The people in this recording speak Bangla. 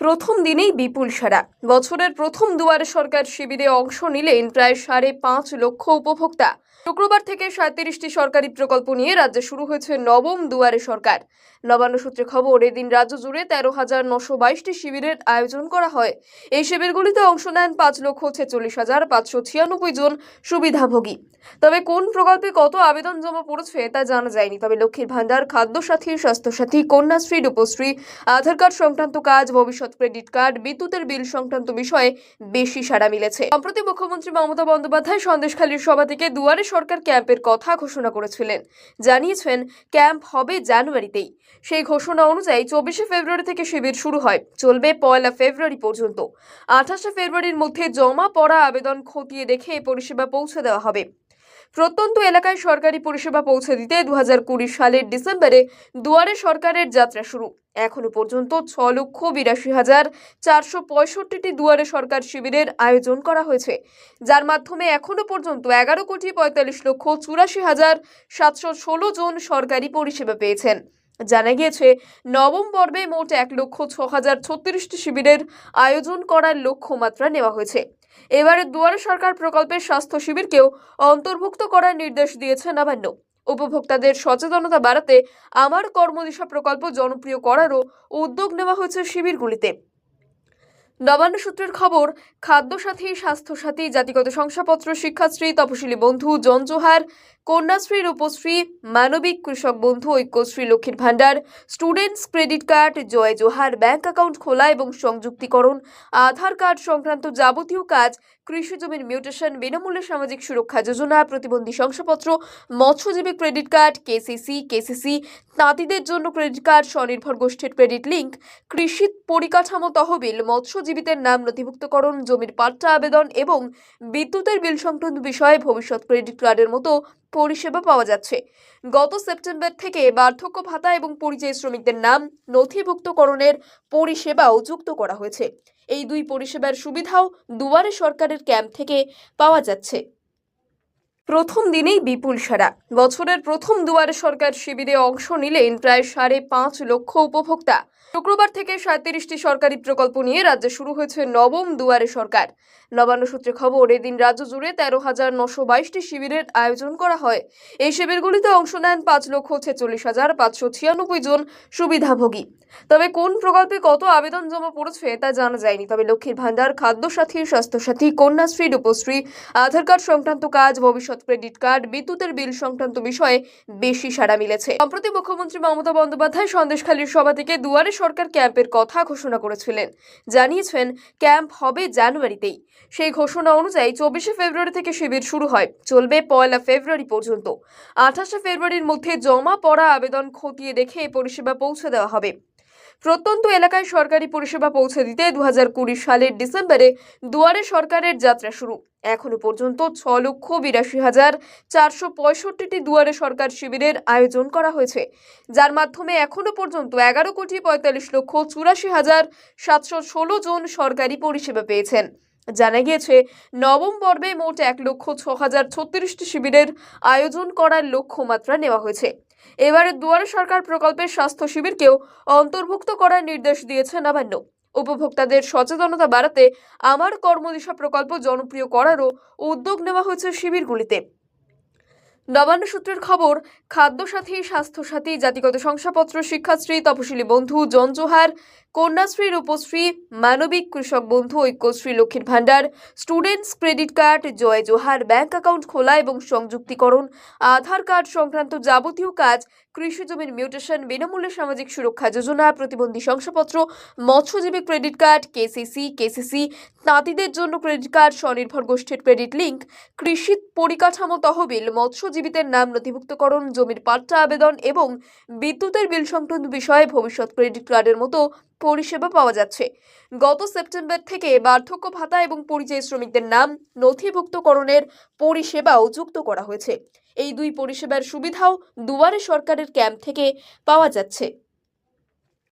প্রথম দিনেই বিপুল সারা বছরের প্রথম দুয়ারে সরকার শিবিরে অংশ নিলেন প্রায় সাড়ে পাঁচ লক্ষ উপভোক্তা। শুক্রবার থেকে সাঁত্রিশটি সরকারি প্রকল্প নিয়ে রাজ্যে শুরু হয়েছে নবম দুয়ারে সরকার। নবান্ন সূত্রে খবর, এদিন রাজ্য জুড়ে তেরো হাজার নশো বাইশটি শিবিরের আয়োজন করা হয়। এই শিবিরগুলিতে অংশ নেন পাঁচ লক্ষ ছেচল্লিশ হাজার পাঁচশো ছিয়ানব্বই জন সুবিধাভোগী। তবে কোন প্রকল্পে কত আবেদন জমা পড়েছে তা জানা যায়নি। তবে লক্ষ্মীর ভান্ডার খাদ্যসাথী, স্বাস্থ্যসাথী, কন্যাশ্রী, রূপশ্রী, আধার কার্ড সংক্রান্ত কাজ, ভবিষ্যৎ ক্রেডিট কার্ড, বিদ্যুতের বিল সংক্রান্ত বিষয়ে বেশি সাড়া মিলেছে। সম্প্রতি মুখ্যমন্ত্রী মমতা বন্দ্যোপাধ্যায় সন্দেশখালীর সভা থেকে দুয়ারে সরকার ক্যাম্পের কথা ঘোষণা করেছিলেন। জানিয়েছেন, ক্যাম্প হবে জানুয়ারিতেই। সেই ঘোষণা অনুযায়ী চব্বিশে ফেব্রুয়ারি থেকে শিবির শুরু হয়। চলবে পয়লা ফেব্রুয়ারি পর্যন্ত। আঠাশে ফেব্রুয়ারির মধ্যে জমা পড়া আবেদন খতিয়ে দেখে পরিষেবা পৌঁছে দেওয়া হবে। প্রত্যন্ত এলাকায় সরকারি পরিষেবা পৌঁছে দিতে দু হাজার কুড়ি সালের ডিসেম্বরে দুয়ারে সরকারের যাত্রা শুরু। এখনও পর্যন্ত ছ লক্ষ বিরাশি হাজার চারশো পঁয়ষট্টিটি দুয়ারে সরকার শিবিরের আয়োজন করা হয়েছে, যার মাধ্যমে এখনও পর্যন্ত এগারো কোটি পঁয়তাল্লিশ লক্ষ চুরাশি হাজার সাতশো ষোলো জন সরকারি পরিষেবা পেয়েছেন। জানা গিয়েছে, নবম পর্বে মোট এক লক্ষ ছ হাজার ছত্রিশটি শিবিরের আয়োজন করার লক্ষ্যমাত্রা নেওয়া হয়েছে। এবারে দুয়ারে সরকার প্রকল্পের স্বাস্থ্য শিবিরকেও অন্তর্ভুক্ত করার নির্দেশ দিয়েছে নবান্ন উপভোক্তাদের সচেতনতা বাড়াতে আমার কর্মদিশা প্রকল্প জনপ্রিয় করারও উদ্যোগ নেওয়া হয়েছে শিবিরগুলিতে। নবান্ন সূত্রের খবর, খাদ্যসাথী, স্বাস্থ্যসাথী, জাতিগত শংসাপত্র, শিক্ষাশ্রী, তপশিলি বন্ধু, জনজোহার কন্যাশ্রী রূপশ্রী, মানবিক কৃষক বন্ধু ঐক্যশ্রী লক্ষ্মীর ভাণ্ডার, students credit card, Jai Johar, bank account খোলা এবং সংযুক্তিকরণ, আধার কার্ড সংক্রান্ত যাবতীয় কাজ, কৃষি জমির মিউটেশন, বিনামূল্যে সামাজিক সুরক্ষা যোজনা, প্রতিবন্ধী শংসাপত্র, মৎস্যজীবী ক্রেডিট কার্ড, কেসিসি কেসিসি তাঁতিদের জন্য ক্রেডিট কার্ড, স্বনির্ভর গোষ্ঠীর ক্রেডিট লিঙ্ক, কৃষি পরিকাঠামো তহবিল, মৎস্যজীবীদের নাম নথিভুক্তকরণ, জমির পাট্টা আবেদন এবং বিদ্যুতের বিল সংক্রান্ত বিষয়ে ভবিষ্যৎ ক্রেডিট কার্ডের মতো পরিষেবা পাওয়া যাচ্ছে। গত সেপ্টেম্বর থেকে বার্ধক্য ভাতা এবং পরিযায়ী শ্রমিকদের নাম নথিভুক্তকরণের পরিষেবাও যুক্ত করা হয়েছে। এই দুই পরিষেবার সুবিধাও দুয়ারে সরকারের ক্যাম্প থেকে পাওয়া যাচ্ছে। প্রথম দিনেই বিপুল সারা। বছরের প্রথম দুয়ারে সরকার শিবিরে অংশ নিলেন প্রায় সাড়ে পাঁচ লক্ষ উপভোক্তা। শুক্রবার থেকে সাঁত্রিশটি সরকারি প্রকল্প নিয়ে রাজ্যে শুরু হয়েছে নবম দুয়ারে সরকার। নবান্ন সূত্রে খবর, এদিন রাজ্য জুড়ে তেরো হাজার নশো বাইশটি শিবিরের আয়োজন করা হয়। এই শিবিরগুলিতে অংশ নেন পাঁচ লক্ষ ছেচল্লিশ হাজার পাঁচশো ছিয়ানব্বই জন সুবিধাভোগী। তবে কোন প্রকল্পে কত আবেদন জমা পড়েছে তা জানা যায়নি। তবে লক্ষ্মীর ভান্ডার খাদ্যসাথী, স্বাস্থ্যসাথী, কন্যাশ্রী, রূপশ্রী, আধার কার্ড সংক্রান্ত কাজ, ভবিষ্যৎ ক্রেডিট কার্ড, বিদ্যুতের বিল সংক্রান্ত বিষয়ে বেশি সাড়া মিলেছে। সম্প্রতি মুখ্যমন্ত্রী মমতা বন্দ্যোপাধ্যায় সন্দেশখালীর সভা থেকে দুয়ারে সরকার ক্যাম্পের কথা ঘোষণা করেছিলেন। জানিয়েছেন, ক্যাম্প হবে জানুয়ারিতেই। সেই ঘোষণা অনুযায়ী চব্বিশে ফেব্রুয়ারি থেকে শিবির শুরু হয়। চলবে পয়লা ফেব্রুয়ারি পর্যন্ত। আঠাশে ফেব্রুয়ারির মধ্যে জমা পড়া আবেদন খতিয়ে দেখে পরিষেবা পৌঁছে দেওয়া হবে। প্রত্যন্ত এলাকায় সরকারি পরিষেবা পৌঁছে দিতে দু হাজার কুড়ি সালের ডিসেম্বরে দুয়ারে সরকারের যাত্রা শুরু। এখনও পর্যন্ত ছ লক্ষ বিরাশি হাজার চারশো পঁয়ষট্টিটি দুয়ারে সরকার শিবিরের আয়োজন করা হয়েছে। যার মাধ্যমে এখনও পর্যন্ত এগারো কোটি পঁয়তাল্লিশ লক্ষ চুরাশি হাজার সাতশো ষোলো জন সরকারি পরিষেবা পেয়েছেন। জানা গিয়েছে, নবম পর্বে মোট এক লক্ষ ছ হাজার ছত্রিশটি শিবিরের আয়োজন করার লক্ষ্যমাত্রা নেওয়া হয়েছে। এবারে দুয়ারে সরকার প্রকল্পের স্বাস্থ্য শিবিরকেও অন্তর্ভুক্ত করার নির্দেশ দিয়েছে নবান্ন। উপভোক্তাদের সচেতনতা বাড়াতে আমার কর্মদিশা প্রকল্প জনপ্রিয় করারও উদ্যোগ নেওয়া হয়েছে শিবিরগুলিতে। নবান্ন সূত্রের খবর, খাদ্যসাথী, স্বাস্থ্যসাথী, জাতিগত শংসাপত্র, শিক্ষাশ্রী, তপশিলি বন্ধু, জনজোহার কন্যাশ্রী রূপশ্রী, মানবিক কৃষক বন্ধু ঐক্যশ্রী লক্ষ্মীর ভাণ্ডার, students credit card, Jai Johar bank account খোলা এবং সংযুক্তিকরণ, আধার কার্ড সংক্রান্ত যাবতীয় কাজ, কৃষি জমির মিউটেশন, বিনামূল্যে সামাজিক সুরক্ষা যোজনা, প্রতিবন্ধী শংসাপত্র, মৎস্যজীবী ক্রেডিট কার্ড, কেসিসি কেসিসি তাঁতিদের জন্য ক্রেডিট কার্ড, স্বনির্ভর গোষ্ঠীর ক্রেডিট লিঙ্ক, কৃষি পরিকাঠামো তহবিল, মৎস্যজীবীদের নাম নথিভুক্তকরণ, জমির পাট্টা আবেদন এবং বিদ্যুতের বিল সংক্রান্ত বিষয়ে ভবিষ্যৎ ক্রেডিট কার্ডের মতো পরিষেবা পাওয়া যাচ্ছে। গত সেপ্টেম্বর থেকে বার্ধক্য ভাতা এবং পরিযায়ী শ্রমিকদের নাম নথিভুক্তকরণের পরিষেবাও যুক্ত করা হয়েছে। এই দুই পরিষেবার সুবিধাও দুয়ারে সরকারের ক্যাম্প থেকে পাওয়া যাচ্ছে।